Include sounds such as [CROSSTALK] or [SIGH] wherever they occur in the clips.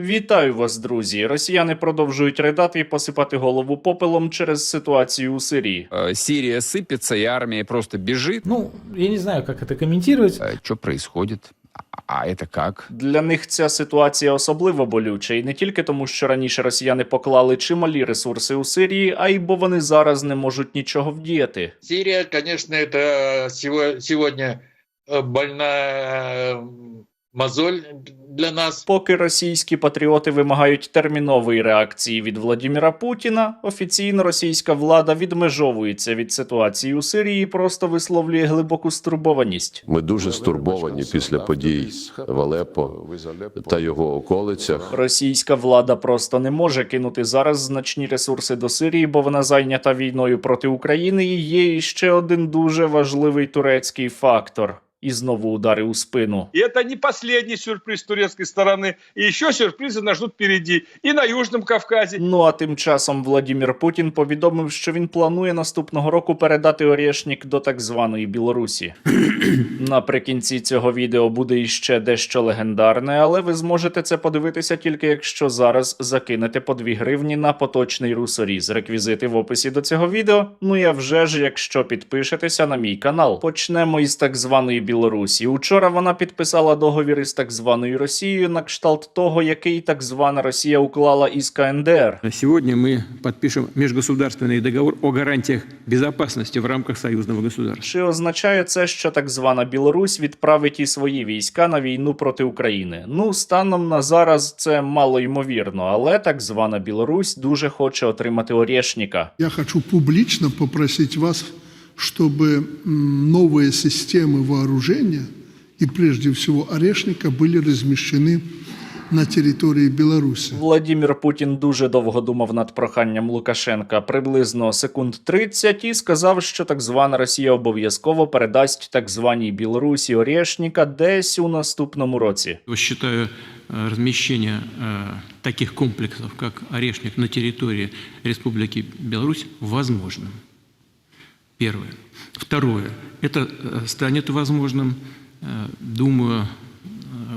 Вітаю вас, друзі! Росіяни продовжують ридати і посипати голову попелом через ситуацію у Сирії. Э, Сирия сыпется, и армия просто бежит. Ну, я не знаю, как это комментировать. Что происходит? А- А это как? Для них ця ситуація особливо болюча, і не тільки тому, що раніше росіяни поклали чималі ресурси у Сирії, а й бо вони зараз не можуть нічого вдіяти. Сирия, конечно, это сего- сегодня э, больная э, мозоль для нас. Поки російські патріоти вимагають термінової реакції від Владіміра Путіна, офіційно російська влада відмежовується від ситуації у Сирії, і просто висловлює глибоку стурбованість. Ми дуже стурбовані після подій в Алеппо та його околицях. Російська влада просто не може кинути зараз значні ресурси до Сирії, бо вона зайнята війною проти України. І є іще один дуже важливий турецький фактор. І знову удари у спину. И это не последний сюрприз с турецкой стороны. И еще сюрпризы нас ждут впереди. И на Южном Кавказе. Ну а тим часом Владімір Путін повідомив, що він планує наступного року передати Орєшнік до так званої Білорусі. [COUGHS] Наприкінці цього відео буде іще дещо легендарне, але ви зможете це подивитися тільки якщо зараз закинете по 2 гривні на поточний русоріз. Реквізити в описі до цього відео. Ну і а вже ж, якщо підпишетеся на мій канал. Почнемо із так званої Білорусі. Учора вона підписала договір із так званою Росією на кшталт того, який так звана Росія уклала із КНДР. Сегодня мы подпишем межгосударственный договор о гарантиях безопасности в рамках союзного государства. Чи означає це, що так звана Білорусь відправить і свої війська на війну проти України? Ну, станом на зараз це мало ймовірно, але так звана Білорусь дуже хоче отримати Орєшніка. Я хочу публично попросить вас, чтобы м, новые системы вооружения и прежде всего орешника были размещены на территории Беларуси. Владімір Путін дуже довго думав над проханням Лукашенка, приблизно секунд 30, і сказав, що так звана Росія обов'язково передасть так званій Білорусі Орєшніка десь у наступному році. Я считаю э, размещение э, таких комплексов, как Орешник на территории Республики Беларусь, возможным. Первое. Второе. Это э, станет возможным, э, думаю, э,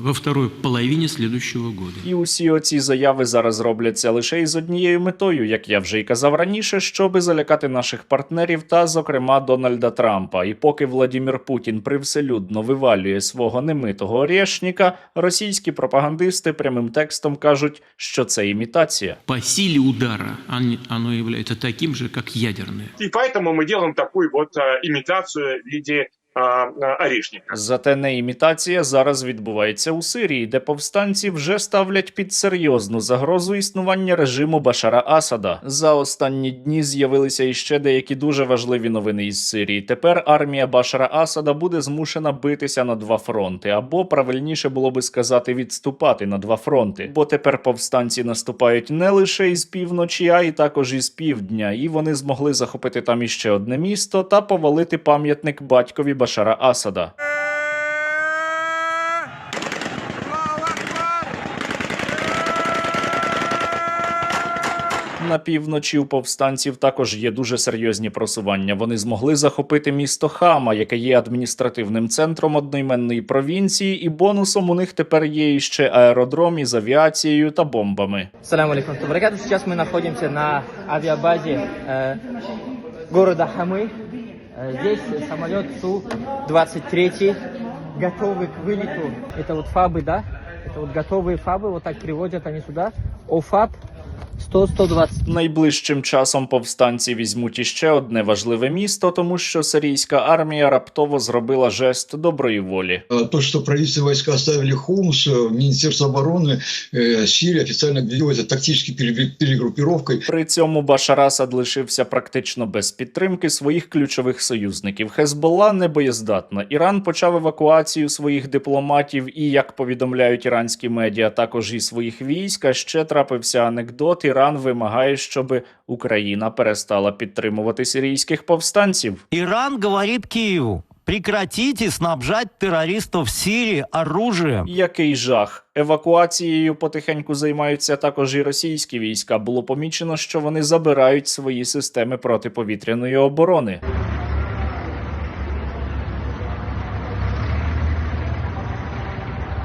во второй половине следующего года. І усі оці заяви зараз робляться лише із однією метою, як я вже й казав раніше, щоби залякати наших партнерів та, зокрема, Дональда Трампа. І поки Владімір Путін привселюдно вивалює свого немитого орешника, російські пропагандисти прямим текстом кажуть, що це імітація. По силе удара он- оно является таким же, как ядерное. И поэтому мы делаем такую вот э, имитацию в виде э. Зате не імітація зараз відбувається у Сирії, де повстанці вже ставлять під серйозну загрозу існування режиму Башара Асада. За останні дні з'явилися іще деякі дуже важливі новини із Сирії. Тепер армія Башара Асада буде змушена битися на два фронти, або правильніше було би сказати відступати на два фронти. Бо тепер повстанці наступають не лише із півночі, а й також із півдня, і вони змогли захопити там іще одне місто та повалити пам'ятник батькові Башара Асада. На півночі у повстанців також є дуже серйозні просування. Вони змогли захопити місто Хама, яке є адміністративним центром одноіменної провінції, і бонусом у них тепер є іще аеродром із авіацією та бомбами. Салам алейкум. Баракату. Сейчас мы находимся на авиабазе э, города Хамы. Э, здесь самолет Су-23 готовый к вылету. Это вот фабы, да? Это вот готовые фабы, вот так приводят они сюда. ОФАБ 100-120. Найближчим часом повстанці візьмуть іще одне важливе місто, тому що сирійська армія раптово зробила жест доброї волі. Э, То, что правительственные войска оставили Хомс, э, Министерство обороны э, Сирии официально объявило это тактической пере- перегруппировкой. При цьому Башар Асад лишився практично без підтримки своїх ключових союзників. Хезболла не боєздатна. Іран почав евакуацію своїх дипломатів і, як повідомляють іранські медіа, також і своїх військ. А ще трапився анекдот. Іран вимагає, щоб Україна перестала підтримувати сирійських повстанців. Іран говорить Києву. прекратите снабжать терористов Сирії оружием. Який жах! Евакуацією потихеньку займаються також і російські війська. Було помічено, що вони забирають свої системи протиповітряної оборони.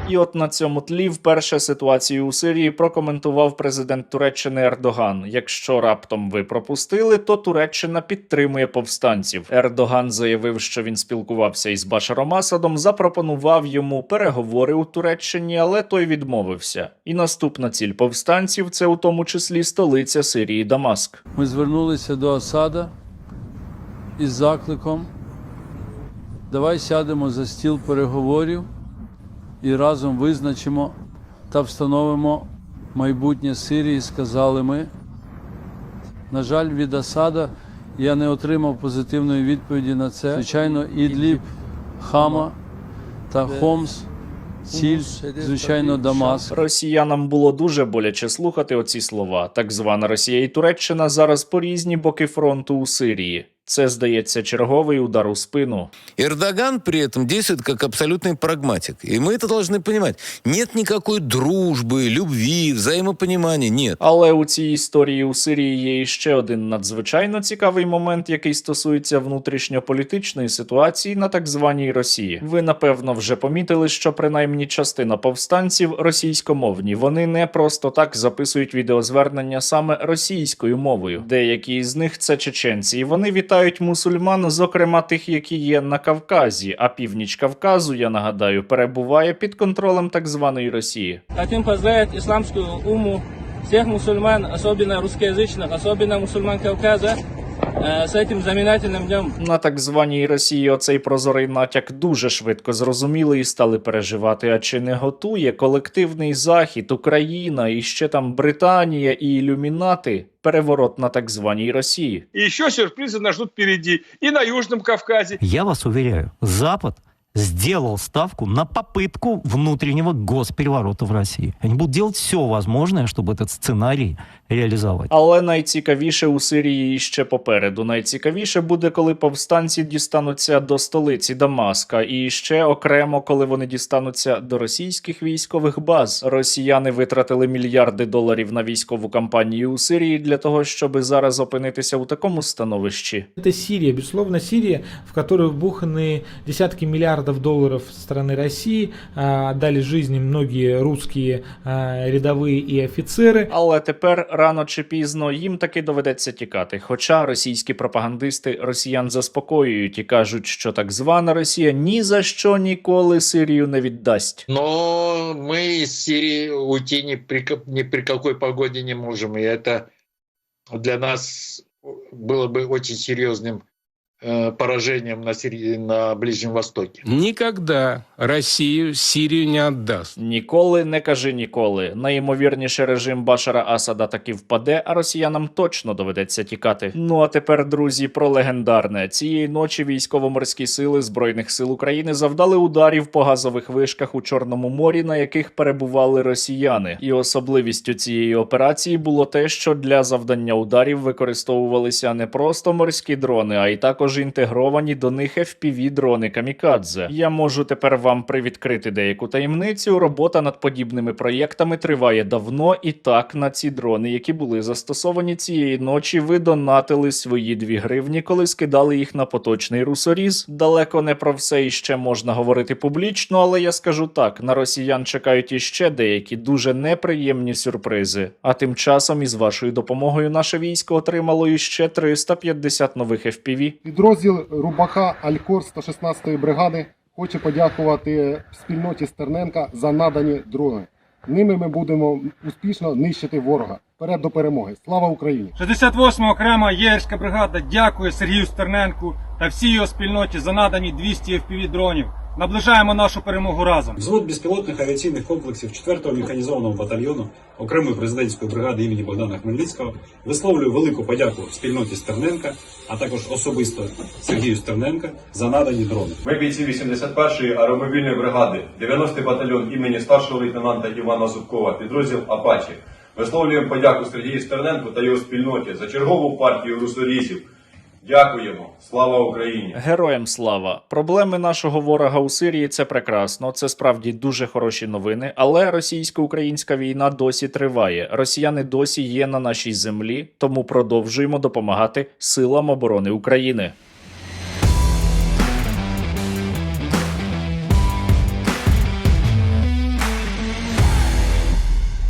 І от на цьому тлі вперше ситуацію у Сирії прокоментував президент Туреччини Ердоган. Якщо раптом ви пропустили, то Туреччина підтримує повстанців. Ердоган заявив, що він спілкувався із Башаром Асадом, запропонував йому переговори у Туреччині, але той відмовився. І наступна ціль повстанців це у тому числі столиця Сирії Дамаск. Ми звернулися до Асада із закликом. Давай сядемо за стіл переговорів і разом визначимо та встановимо майбутнє Сирії, сказали ми. На жаль, від Асада я не отримав позитивної відповіді на це. Звичайно, Ідліб, Хама та Хомс, ціль, звичайно, Дамаск. Росіянам було дуже боляче слухати оці слова. Так звана Росія і Туреччина зараз по різні боки фронту у Сирії. Це здається черговий удар у спину. Эрдоган при этом действует как абсолютный прагматик. И мы это должны понимать. Нет никакой дружбы, любви, взаимопонимания. Нет. Але у цій історії у Сирії є іще один надзвичайно цікавий момент, який стосується внутрішньополітичної ситуації на так званій Росії. Ви напевно вже помітили, що принаймні частина повстанців російськомовні. Вони не просто так записують відеозвернення саме російською мовою. Деякі з них це чеченці, і вони вітають мусульман, зокрема тих, які є на Кавказі. А північ Кавказу, я нагадаю, перебуває під контролем так званої Росії. Хотим поздравить исламскую уму, всех мусульман, особенно русскоязычных, особенно мусульман Кавказа, э, с этим знаменательным днем. На так званій Росії оцей прозорий натяк дуже швидко зрозуміли і стали переживати. А чи не готує колективний захід, Україна і ще там Британія і ілюмінати переворот на так званій Росії? И еще сюрпризы нас ждут впереди. И на Южном Кавказе, Я вас уверяю, Запад сделал ставку на попытку внутреннего госпереворота в России. Они будут делать все возможное, чтобы этот сценарий реализовать. Але найцікавіше у Сирії ще попереду. Найцікавіше буде, коли повстанці дістануться до столиці Дамаска, і ще окремо, коли вони дістануться до російських військових баз. Росіяни витратили мільярди доларів на військову кампанію у Сирії для того, щоб зараз опинитися у такому становищі. Это Сирия, безусловно, Сирия, в которую вбуханы десятки миллиардов долларов со стороны России, а, отдали жизни многие русские а, рядовые и офицеры. Але тепер рано чи пізно їм таки доведеться тікати. Хоча російські пропагандисти росіян заспокоюють і кажуть, що так звана Росія ні за що ніколи Сирію не віддасть. Но мы из Сирии уйти ни при, ка- ни при какой погоде не можем. И это для нас было бы очень серьезным э, поражением на, Сирии, на Ближнем Востоке. Никогда Россию Сирию не отдаст. Ніколи не кажи ніколи. Найімовірніше режим Башара Асада таки впаде, а росіянам точно доведеться тікати. Ну а тепер, друзі, про легендарне цієї ночі військово-морські сили збройних сил України завдали ударів по газових вишках у Чорному морі, на яких перебували росіяни. І особливістю цієї операції було те, що для завдання ударів використовувалися не просто морські дрони, а й також інтегровані до них fpv дрони камікадзе. Я можу тепер вам привідкрити деяку таємницю. Робота над подібними проєктами триває давно, і так на ці дрони, які були застосовані цієї ночі, ви донатили свої дві гривні, коли скидали їх на поточний русоріз. Далеко не про все іще можна говорити публічно, але я скажу так: на росіян чекають іще деякі дуже неприємні сюрпризи. А тим часом із вашою допомогою наше військо отримало іще 350 нових FPV. Підрозділ Рубака Алькор 116-ї бригади хоче подякувати спільноті Стерненка за надані дрони. Ними ми будемо успішно нищити ворога. Вперед до перемоги. Слава Україні! 68 окрема єгерська бригада дякує Сергію Стерненку та всій його спільноті за надані 200 FPV дронів. Наближаємо нашу перемогу разом. Взвод безпілотних авіаційних комплексів 4-го механізованого батальйону окремої президентської бригади імені Богдана Хмельницького висловлюю велику подяку спільноті Стерненка, а також особисто Сергію Стерненка за надані дрони. Ми бійці 81-ї аеромобільної бригади, 90-й батальйон імені старшого лейтенанта Івана Зубкова, підрозділ Апачі. Висловлюємо подяку Сергію Стерненку та його спільноті за чергову партію русорізів. Дякуємо! Слава Україні! Героям слава! Проблеми нашого ворога у Сирії це прекрасно. Це справді дуже хороші новини. Але російсько-українська війна досі триває. Росіяни досі є на нашій землі, тому продовжуємо допомагати силам оборони України.